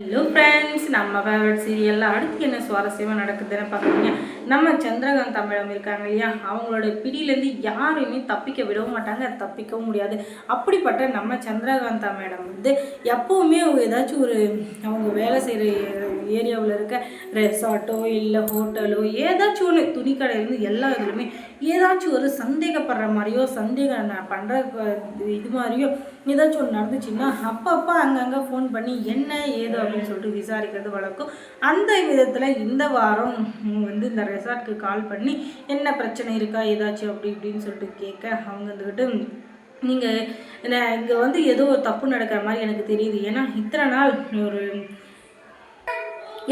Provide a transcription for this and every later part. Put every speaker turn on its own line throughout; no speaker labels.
Hello friends நம்ம favourite சீரியலில் அடுத்து என்ன சுவாரஸ்யமாக நடக்குதுன்னு பார்க்குறீங்க? நம்ம சந்திரகாந்த் தமிழம் இருக்காங்க இல்லையா? அவங்களோட பிடியிலேருந்து யாரையுமே தப்பிக்க விடவும் மாட்டாங்க தப்பிக்கவும் முடியாது. அப்படிப்பட்ட நம்ம சந்திரகாந்தா மேடம் வந்து எப்போவுமே அவங்க ஏதாச்சும் ஒரு அவங்க வேலை செய்கிற ஏரியாவில் இருக்க ரெசார்ட்டோ இல்லை ஹோட்டலோ ஏதாச்சும் ஒன்று துணிக்கடையிலேருந்து எல்லா இதுலையுமே ஏதாச்சும் ஒரு சந்தேகப்படுற மாதிரியோ சந்தேகம் பண்ணுற இது மாதிரியோ ஏதாச்சும் ஒன்று நடந்துச்சுன்னா அப்பப்போ அங்கங்கே ஃபோன் பண்ணி என்ன ஏது அப்படின்னு சொல்லிட்டு விசாரிக்கிறது வழக்கம். அந்த விதத்தில் இந்த வாரம் வந்து இந்த ரெசார்ட்க்கு கால் பண்ணி என்ன பிரச்சனை இருக்கா ஏதாச்சும் அப்படி இப்படின்னு சொல்லிட்டு கேட்க அவங்க வந்துக்கிட்டு நீங்கள் இங்கே வந்து ஏதோ ஒரு தப்பு நடக்கிற மாதிரி எனக்கு தெரியுது. ஏன்னா இத்தனை நாள் ஒரு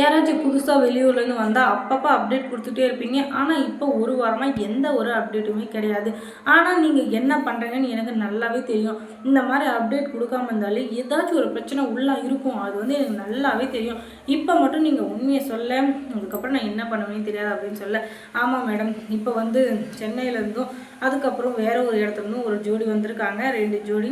யாராச்சும் புதுசாக வெளியூர்லேருந்து வந்தால் அப்பப்போ அப்டேட் கொடுத்துட்டே இருப்பீங்க. ஆனால் இப்போ ஒரு வாரமாக எந்த ஒரு அப்டேட்டுமே கிடையாது. ஆனால் நீங்கள் என்ன பண்ணுறீங்கன்னு எனக்கு நல்லாவே தெரியும். இந்த மாதிரி அப்டேட் கொடுக்காம இருந்தாலே ஏதாச்சும் ஒரு பிரச்சனை உள்ளே இருக்கும். அது வந்து எனக்கு நல்லாவே தெரியும். இப்போ மட்டும் நீங்கள் உண்மையை சொல்ல அதுக்கப்புறம் நான் என்ன பண்ணுவேன்னு தெரியாது அப்படின்னு சொல்ல. ஆமாம் மேடம் இப்போ வந்து சென்னையிலேருந்தும் அதுக்கப்புறம் வேற ஒரு இடத்துல ஒரு ஜோடி வந்திருக்காங்க. ரெண்டு ஜோடி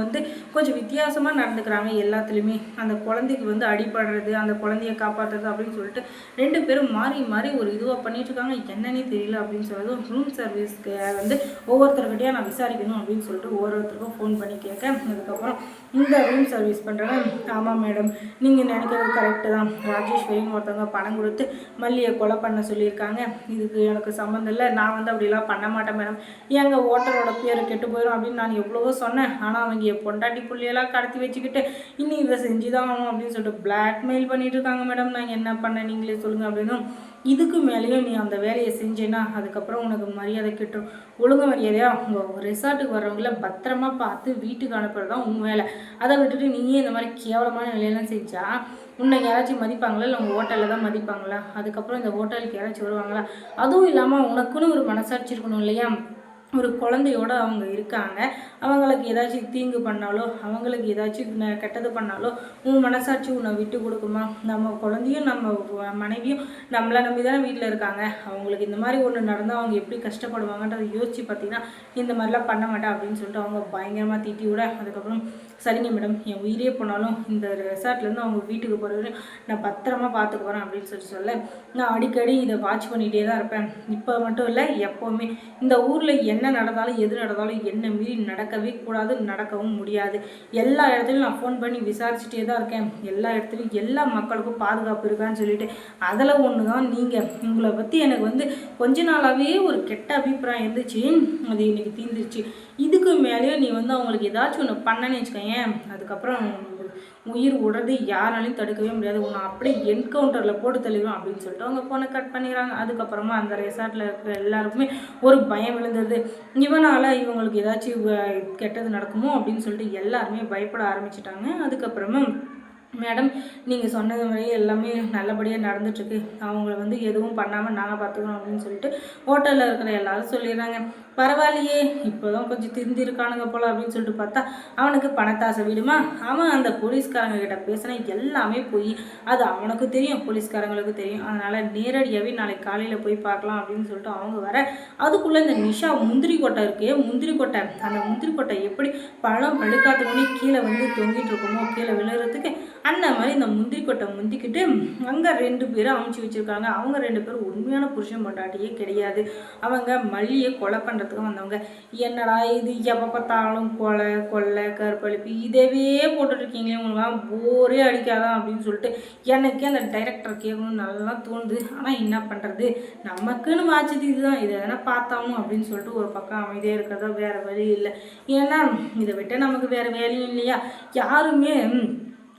வந்து கொஞ்சம் வித்தியாசமாக நடந்துக்கிறாங்க எல்லாத்துலேயுமே. அந்த குழந்தைக்கு வந்து அடிபடுறது அந்த குழந்தைய காப்பாற்றுறது அப்படின்னு சொல்லிட்டு ரெண்டு பேரும் மாறி மாறி ஒரு இதுவாக பண்ணிட்டு இருக்காங்க என்னன்னே தெரியல அப்படின்னு சொல்றது ரூம் சர்வீஸ்க்கு வந்து ஒவ்வொருத்தர்கிட்டயும் நான் விசாரிக்கணும் அப்படின்னு சொல்லிட்டு ஒவ்வொருத்தருக்கும் ஃபோன் பண்ணி கேட்க அதுக்கப்புறம் இந்த ரூம் சர்வீஸ் பண்ணுறவங்க ஆமாம் மேடம் நீங்கள் நினைக்கிறது கரெக்டு தான். ராஜேஸ்வரின்னு ஒருத்தவங்க பணம் கொடுத்து மல்லியை கொலை பண்ண சொல்லியிருக்காங்க. இதுக்கு எனக்கு சம்மந்தம் இல்லை. நான் வந்து அப்படிலாம் பண்ண மாட்டேன் மேடம் எங்க ஓட்டரோட பேர் கெட்டு போயிடும் அப்படின்னு நான் எவ்வளவோ சொன்னேன். ஆனால் அவங்க என் பொண்டாட்டி புள்ளியெல்லாம் கடத்தி வச்சுக்கிட்டு இன்னும் இதை செஞ்சு தான் ஆகணும் அப்படின்னு சொல்லிட்டு பிளாக்மெயில் பண்ணிட்டு இருக்காங்க மேடம். நான் என்ன பண்ண நீங்களே சொல்லுங்கள் அப்படின்னும் இதுக்கு மேலேயும் நீ அந்த வேலையை செஞ்சேன்னா அதுக்கப்புறம் உனக்கு மரியாதை கிட்டும். ஒழுங்கு மரியாதையாக உங்கள் ரிசார்ட்டுக்கு வர்றவங்கள பத்திரமா பார்த்து வீட்டுக்கு அனுப்புறது தான் உன் வேலை. அதை விட்டுட்டு நீயே இந்த மாதிரி கேவலமான வேலையெல்லாம் செஞ்சா உன்னை யாராச்சும் மதிப்பாங்களா? இல்லை உங்கள் ஹோட்டலில் தான் மதிப்பாங்களா? அதுக்கப்புறம் இந்த ஹோட்டலுக்கு யாராச்சும் வருவாங்களா? அதுவும் இல்லாமல் உனக்குன்னு ஒரு மனசாட்சி இருக்கணும் இல்லையா? ஒரு குழந்தையோட அவங்க இருக்காங்க. அவங்களுக்கு ஏதாச்சும் தீங்கு பண்ணாலோ அவங்களுக்கு ஏதாச்சும் கெட்டது பண்ணாலோ உன் மனசாட்சி உன்னை விட்டு கொடுக்குமா? நம்ம குழந்தையும் நம்ம மனைவியும் நம்மளை நம்பி தானே வீட்டில் இருக்காங்க. அவங்களுக்கு இந்த மாதிரி ஒன்று நடந்தால் அவங்க எப்படி கஷ்டப்படுவாங்கன்றதை யோசித்து பார்த்தீங்கன்னா இந்த மாதிரிலாம் பண்ண மாட்டேன் அப்படின்னு சொல்லிட்டு அவங்க பயங்கரமாக திட்டி விட அதுக்கப்புறம் சரிங்க மேடம் என் உயிரே போனாலும் இந்த ரெசார்ட்லேருந்து அவங்க வீட்டுக்கு போகிறது நான் பத்திரமா பார்த்துக்க போகிறேன் அப்படின்னு சொல்லிட்டு சொல்ல நான் அடிக்கடி இதை வாட்ச் பண்ணிகிட்டே தான் இருப்பேன். இப்போ மட்டும் இல்லை எப்போவுமே இந்த ஊரில் என்ன என்ன நடந்தாலும் எது நடந்தாலும் என்ன மீறி நடக்கவே கூடாது நடக்கவும் முடியாது. எல்லா இடத்துலையும் நான் ஃபோன் பண்ணி விசாரிச்சுட்டே தான் இருக்கேன். எல்லா இடத்துலையும் எல்லா மக்களுக்கும் பாதுகாப்பு இருக்கான்னு சொல்லிட்டு. அதில் ஒன்று தான் நீங்கள் உங்களை பற்றி எனக்கு வந்து கொஞ்ச நாளாகவே ஒரு கெட்ட அபிப்பிராயம் இருந்துச்சு. அது இன்னைக்கு தீர்ந்துருச்சு. இதுக்கு மேலேயும் நீ வந்து அவங்களுக்கு ஏதாச்சும் ஒன்று பண்ணனே வச்சுக்கோங்க அதுக்கப்புறம் உயிர் விடுறது யாராலையும் தடுக்கவே முடியாது. உன்னை அப்படியே என்கவுண்டரில் போட்டு தெளிவோம் அப்படின்னு சொல்லிட்டு அவங்க ஃபோனை கட் பண்ணிடுறாங்க. அதுக்கப்புறமா அந்த ரெசார்ட்டில் இருக்கிற எல்லாருக்குமே ஒரு பயம் விழுந்தது. இவனால் இவங்களுக்கு ஏதாச்சும் வ- கெட்டது நடக்குமோ அப்படின்னு சொல்லிட்டு எல்லாருமே பயப்பட ஆரம்பிச்சிட்டாங்க. அதுக்கப்புறமா மேடம் நீங்கள் சொன்னது மாதிரியே எல்லாமே நல்லபடியாக நடந்துட்டுருக்கு. அவங்கள வந்து எதுவும் பண்ணாமல் நாங்கள் பார்த்துக்கணும் அப்படின்னு சொல்லிட்டு ஹோட்டலில் இருக்கிற எல்லாரும் சொல்லிடுறாங்க. பரவாயில்லையே இப்போ தான் கொஞ்சம் திருந்திருக்கானுங்க போல் அப்படின்னு சொல்லிட்டு பார்த்தா அவனுக்கு பணத்தாசை விடுமா? அவன் அந்த போலீஸ்காரங்க கிட்ட பேசினா எல்லாமே போய். அது அவனுக்கு தெரியும் போலீஸ்காரங்களுக்கு தெரியும். அதனால் நேரடியாகவே நாளைக்கு காலையில் போய் பார்க்கலாம் அப்படின்னு சொல்லிட்டு அவங்க வர அதுக்குள்ளே இந்த நிஷா முந்திரி கொட்டை இருக்கே முந்திரி கொட்டை. அந்த முந்திரி கொட்டை எப்படி பழம் பழுக்காத கீழே வந்து தொங்கிட்டு இருக்குமோ கீழே விழுறதுக்கு அந்த மாதிரி இந்த முந்திரி கொட்டை முந்திக்கிட்டு அங்கே ரெண்டு பேரும் அமைச்சு வச்சுருக்காங்க. அவங்க ரெண்டு பேரும் உண்மையான புருஷன் பொண்டாட்டியே கிடையாது. அவங்க மல்லியை கொலை பண்ணுறதுக்கு வந்தவங்க. என்னடா இது? எப்போ பார்த்தாலும் கொலை கொள்ளை கற்பழிப்பு இதவே போட்டுட்ருக்கீங்களே உங்களுக்கு போரே அடிக்காதான் அப்படின்னு சொல்லிட்டு எனக்கே அந்த டைரக்டர் கேட்கணும்னு நல்லா தோணுது. ஆனால் என்ன பண்ணுறது நமக்குன்னு வாச்சது இதுதான். இதை எதனா பார்த்தாலும் அப்படின்னு சொல்லிட்டு ஒரு பக்கம் அமைதியாக இருக்கிறதா வேறு வழி இல்லை. ஏன்னா இதை விட்டு நமக்கு வேறு வேலையும் இல்லையா? யாருமே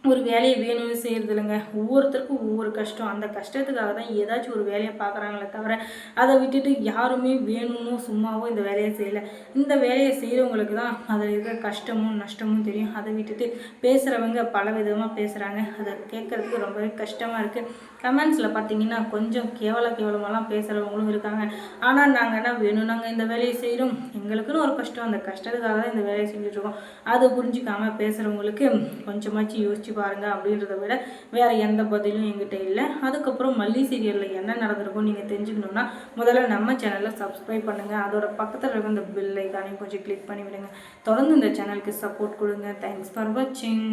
ஒரு வேலையை வேணும்னு செய்கிறது இல்லைங்க ஒவ்வொருத்தருக்கும் ஒவ்வொரு கஷ்டம். அந்த கஷ்டத்துக்காக தான் ஏதாச்சும் ஒரு வேலையை பார்க்குறாங்களே தவிர அதை விட்டுட்டு யாருமே வேணும்னு சும்மாவோ இந்த வேலையை செய்யலை. இந்த வேலையை செய்கிறவங்களுக்கு தான் அதில் இருக்கிற கஷ்டமும் நஷ்டமும் தெரியும். அதை விட்டுட்டு பேசுகிறவங்க பல விதமாக பேசுகிறாங்க அதை கேட்குறதுக்கு ரொம்பவே கஷ்டமாக இருக்குது கமெண்ட்ஸில் பார்த்தீங்கன்னா கொஞ்சம் கேவல கேவலமாலாம் பேசுகிறவங்களும் இருக்காங்க. ஆனால் நாங்கள் என்ன வேணும்? நாங்கள் இந்த வேலையை செய்கிறோம் எங்களுக்குன்னு ஒரு கஷ்டம். அந்த கஷ்டத்துக்காக தான் இந்த வேலையை செஞ்சுட்ருக்கோம் அதை புரிஞ்சிக்காமல் பேசுகிறவங்களுக்கு கொஞ்சமாச்சும் யோசிச்சு பாருங்க அப்படின்றத விட வேறு எந்த பதிலும் எங்கிட்ட இல்லை. அதுக்கப்புறம் மல்லி சீரியலில் என்ன நடந்திருக்கும் நீங்கள் தெரிஞ்சுக்கணுன்னா முதல்ல நம்ம சேனலை சப்ஸ்கிரைப் பண்ணுங்கள் அதோட பக்கத்தில் இருக்க இந்த பில் ஐக்கானையும் கொஞ்சம் கிளிக் பண்ணி விடுங்க தொடர்ந்து இந்த சேனலுக்கு சப்போர்ட் கொடுங்க. தேங்க்ஸ் ஃபார் வாட்சிங்